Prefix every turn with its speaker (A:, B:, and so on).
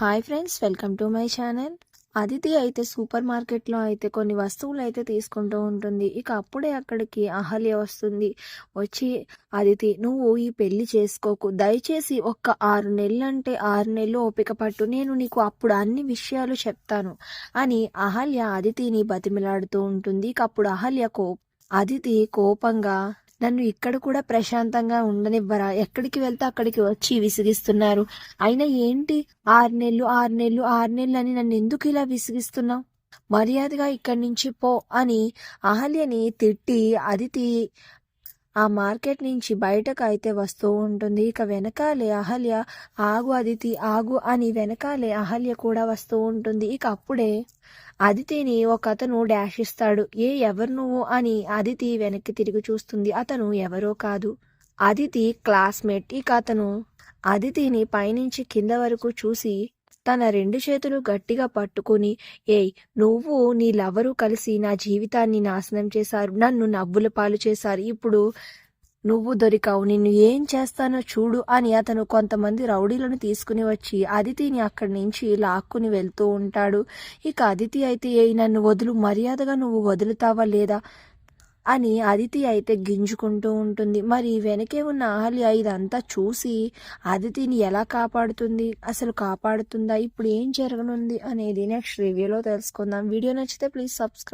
A: Hi friends welcome to my channel Aditi అయితే super మార్కెట్లో అయితే కొన్ని వస్తువులు అయితే తీసుకుంటూ ఉంటుంది. ఇక అప్పుడే అక్కడికి అహల్య వస్తుంది. వచ్చి అదితి నువ్వు ఈ పెళ్ళి చేసుకోకు. దయచేసి ఒక్క ఆరు నెలలు అంటే ఆరు నెలలు ఓపిక పట్టు. నేను నీకు అప్పుడు అన్ని విషయాలు చెప్తాను అని అహల్య అదితిని బతిమిలాడుతూ ఉంటుంది. ఇక అప్పుడు అహల్య కో అదితి కోపంగా నన్ను ఇక్కడ కూడా ప్రశాంతంగా ఉండనివ్వరా? ఎక్కడికి వెళ్తే అక్కడికి వచ్చి విసిగిస్తున్నారు? అయినా ఏంటి ఆరు నెలలు ఆరు నెలలు ఆరు నెలలు అని నన్ను ఎందుకు ఇలా విసిగిస్తున్నావు? మర్యాదగా ఇక్కడి నుంచి పో అని అహల్యని తిట్టి అదితి ఆ మార్కెట్ నుంచి బయటకు అయితే వస్తూ ఉంటుంది. ఇక వెనకాలే అహల్య ఆగు అదితి ఆగు అని వెనకాలే అహల్య కూడా వస్తూ ఉంటుంది. ఇక అప్పుడే అదితిని ఒక అతను డాష్ ఇస్తాడు. ఏ ఎవరు నువ్వు అని అదితి వెనక్కి తిరిగి చూస్తుంది. అతను ఎవరో కాదు. అదితి క్లాస్మేట్. ఇక అతను అదితిని పైనుంచి కింద వరకు చూసి తన రెండు చేతులు గట్టిగా పట్టుకుని ఏయ్ నువ్వు నీ కలిసి నా జీవితాన్ని నాశనం చేశారు నన్ను నవ్వుల పాలు చేశారు ఇప్పుడు నువ్వు దొరికావు నిన్ను ఏం చేస్తానో చూడు అని అతను కొంతమంది రౌడీలను తీసుకుని వచ్చి అదితిని అక్కడి నుంచి లాక్కుని వెళ్తూ ఉంటాడు. ఇక అదితి అయితే ఏ నన్ను వదులు మర్యాదగా నువ్వు వదులుతావా లేదా? అని అదితి అయితే గింజుకుంటూ ఉంటుంది. మరి వెనకే ఉన్న అహల్య ఇదంతా చూసి అదితిని ఎలా కాపాడుతుంది? అసలు కాపాడుతుందా? ఇప్పుడు ఏం జరగనుంది? అనేది నెక్స్ట్ రివ్యూలో తెలుసుకుందాం. వీడియో నచ్చితే ప్లీజ్ సబ్స్క్రైబ్